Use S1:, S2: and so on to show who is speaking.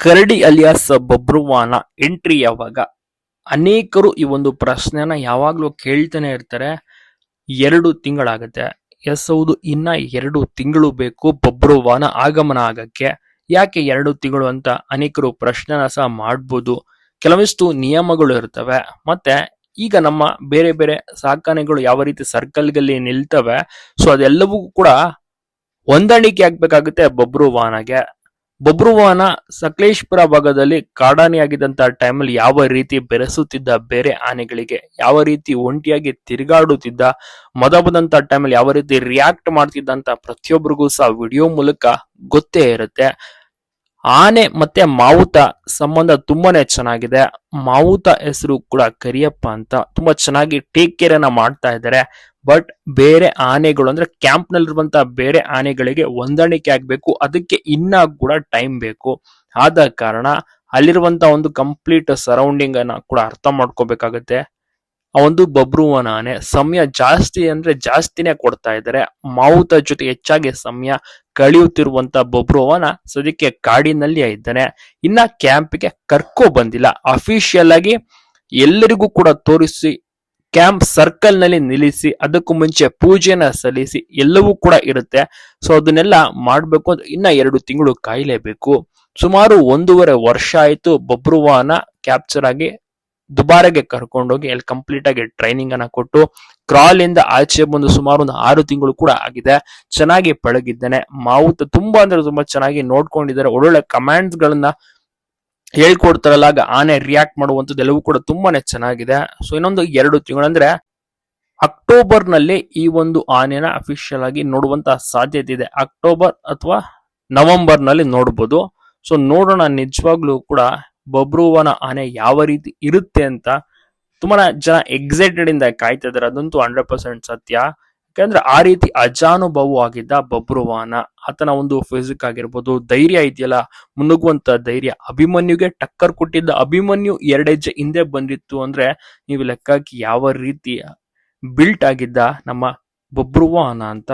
S1: ಕರಡಿ alias Babruvahana entry ಯಾವಾಗ? ಅನೇಕರು ಈ ಒಂದು ಪ್ರಶ್ನೆನ ಯಾವಾಗಲೂ ಕೇಳ್ತಾನೆ ಇರ್ತಾರೆ. ಎರಡು ತಿಂಗಳಾಗತ್ತೆ. ಎಸ್ ಹೌದು, ಇನ್ನ ಎರಡು ತಿಂಗಳು ಬೇಕು ಬಬ್ರುವಾನ ಆಗಮನ ಆಗಕ್ಕೆ. ಯಾಕೆ ಎರಡು ತಿಂಗಳು ಅಂತ ಅನೇಕರು ಪ್ರಶ್ನೆನ ಸಹ ಮಾಡ್ಬೋದು. ಕೆಲವಿಷ್ಟು ನಿಯಮಗಳು ಇರ್ತವೆ. ಮತ್ತೆ ಈಗ ನಮ್ಮ ಬೇರೆ ಬೇರೆ ಸಾಕಾಣೆಗಳು ಯಾವ ರೀತಿ ಸರ್ಕಲ್ಗಳಲ್ಲಿ ನಿಲ್ತವೆ, ಸೊ ಅದೆಲ್ಲವೂ ಕೂಡ ಹೊಂದಾಣಿಕೆ ಆಗ್ಬೇಕಾಗುತ್ತೆ ಬಬ್ರುವಾನಗೆ. ಬಬ್ರುವಾನ ಸಕಲೇಶ್ಪುರ ಭಾಗದಲ್ಲಿ ಕಾಡಾನೆಯಾಗಿದ್ದಂತಹ ಟೈಮಲ್ಲಿ ಯಾವ ರೀತಿ ಬೆರೆಸುತ್ತಿದ್ದ, ಬೇರೆ ಆನೆಗಳಿಗೆ ಯಾವ ರೀತಿ ಒಂಟಿಯಾಗಿ ತಿರುಗಾಡುತ್ತಿದ್ದ ಮದ ಬಂದಂತ ಟೈಮಲ್ಲಿ ಯಾವ ರೀತಿ ರಿಯಾಕ್ಟ್ ಮಾಡ್ತಿದ್ದಂತ ಪ್ರತಿಯೊಬ್ಬರಿಗೂ ಸಹ ವಿಡಿಯೋ ಮೂಲಕ ಗೊತ್ತೇ ಇರುತ್ತೆ. ಆನೆ ಮತ್ತೆ ಮಾವುತ ಸಂಬಂಧ ತುಂಬಾನೇ ಚೆನ್ನಾಗಿದೆ. ಮಾವುತ ಹೆಸರು ಕೂಡ ಕರಿಯಪ್ಪ ಅಂತ ತುಂಬಾ ಚೆನ್ನಾಗಿ ಟೇಕ್ ಕೇರ್ ಅನ್ನ ಮಾಡ್ತಾ ಇದ್ದಾರೆ. ಬಟ್ ಬೇರೆ ಆನೆಗಳು ಅಂದ್ರೆ ಕ್ಯಾಂಪ್ ನಲ್ಲಿರುವಂತಹ ಬೇರೆ ಆನೆಗಳಿಗೆ ಹೊಂದಾಣಿಕೆ ಆಗಬೇಕು. ಅದಕ್ಕೆ ಇನ್ನ ಕೂಡ ಟೈಮ್ ಬೇಕು. ಆದ ಕಾರಣ ಅಲ್ಲಿರುವಂತ ಒಂದು ಕಂಪ್ಲೀಟ್ ಸರೌಂಡಿಂಗ್ ಅನ್ನ ಕೂಡ ಅರ್ಥ ಮಾಡ್ಕೋಬೇಕಾಗತ್ತೆ. ಆ ಒಂದು ಬಬ್ರುವನ ಆನೆ ಸಮಯ ಜಾಸ್ತಿ ಅಂದ್ರೆ ಜಾಸ್ತಿನೇ ಕೊಡ್ತಾ ಇದ್ದಾರೆ. ಮಾವುತ ಜೊತೆ ಹೆಚ್ಚಾಗಿ ಸಮಯ ಕಳೆಯುತ್ತಿರುವಂತ ಬಬ್ರುವನ ಸದ್ಯಕ್ಕೆ ಕಾಡಿನಲ್ಲಿ ಇದ್ದಾನೆ. ಇನ್ನ ಕ್ಯಾಂಪ್ಗೆ ಕರ್ಕೊ ಬಂದಿಲ್ಲ. ಅಫಿಷಿಯಲ್ ಆಗಿ ಎಲ್ಲರಿಗೂ ಕೂಡ ತೋರಿಸಿ ಕ್ಯಾಂಪ್ ಸರ್ಕಲ್ನಲ್ಲಿ ನಿಲ್ಲಿಸಿ, ಅದಕ್ಕೂ ಮುಂಚೆ ಪೂಜೆನ ಸಲ್ಲಿಸಿ ಎಲ್ಲವೂ ಕೂಡ ಇರುತ್ತೆ. ಸೊ, ಅದನ್ನೆಲ್ಲ ಮಾಡ್ಬೇಕು ಅಂದ್ರೆ ಇನ್ನ ಎರಡು ತಿಂಗಳು ಕಾಯಲೇಬೇಕು. ಸುಮಾರು ಒಂದೂವರೆ ವರ್ಷ ಆಯ್ತು ಬಬ್ರುವಾನ ಕ್ಯಾಪ್ಚರ್ ಆಗಿ ದುಬಾರೆಗೆ ಕರ್ಕೊಂಡೋಗಿ ಅಲ್ಲಿ ಕಂಪ್ಲೀಟ್ ಆಗಿ ಟ್ರೈನಿಂಗ್ ಅನ್ನ ಕೊಟ್ಟು ಕ್ರಾಲ್ ಇಂದ ಆಚೆ ಬಂದು ಸುಮಾರು ಒಂದು ಆರು ತಿಂಗಳು ಕೂಡ ಆಗಿದೆ. ಚೆನ್ನಾಗಿ ಪಳಗಿದ್ದಾನೆ. ಮಾವುತ ತುಂಬಾ ಅಂದ್ರೆ ತುಂಬಾ ಚೆನ್ನಾಗಿ ನೋಡ್ಕೊಂಡಿದ್ದಾರೆ. ಒಳ್ಳೊಳ್ಳೆ ಕಮಾಂಡ್ಸ್ ಗಳನ್ನ ಹೇಳ್ಕೊಡ್ತಾರಲ್ಲ, ಆಗ ಆನೆ ರಿಯಾಕ್ಟ್ ಮಾಡುವಂಥದ್ದು ಎಲ್ಲವೂ ಕೂಡ ತುಂಬಾನೇ ಚೆನ್ನಾಗಿದೆ. ಸೊ ಇನ್ನೊಂದು ಎರಡು ತಿಂಗಳು ಅಂದ್ರೆ ಅಕ್ಟೋಬರ್ನಲ್ಲಿ ಈ ಒಂದು ಆನೆನ ಅಫಿಷಿಯಲ್ ಆಗಿ ನೋಡುವಂತ ಸಾಧ್ಯತೆ ಇದೆ. ಅಕ್ಟೋಬರ್ ಅಥವಾ ನವೆಂಬರ್ನಲ್ಲಿ ನೋಡ್ಬೋದು. ಸೊ ನೋಡೋಣ, ನಿಜವಾಗ್ಲೂ ಕೂಡ ಬಬ್ರುವನ ಆನೆ ಯಾವ ರೀತಿ ಇರುತ್ತೆ ಅಂತ ತುಂಬಾ ಜನ ಎಕ್ಸೈಟೆಡ್ ಇಂದ ಕಾಯ್ತಾ ಇದಾರೆ ಅದಂತೂ ಹಂಡ್ರೆಡ್ ಪರ್ಸೆಂಟ್ ಸತ್ಯ. ಯಾಕಂದ್ರೆ ಆ ರೀತಿ ಅಜಾನುಭವವಾಗಿದ್ದ ಬಬ್ರುವಾನ, ಆತನ ಒಂದು ಫಿಸಿಕ್ ಆಗಿರ್ಬೋದು, ಧೈರ್ಯ ಇದೆಯಲ್ಲ, ಮುನ್ನುಗ್ಗುವಂತ ಧೈರ್ಯ, ಅಭಿಮನ್ಯುಗೆ ಟಕ್ಕರ್ ಕೊಟ್ಟಿದ್ದ ಅಭಿಮನ್ಯು ಎರಡೆಜ್ಜೆ ಹಿಂದೆ ಬಂದಿತ್ತು ಅಂದ್ರೆ ನೀವು ಲೆಕ್ಕಕ್ಕೆ ಯಾವ ರೀತಿ ಬಿಲ್ಟ್ ಆಗಿದ್ದ ನಮ್ಮ ಬಬ್ರುವಾನ ಅಂತ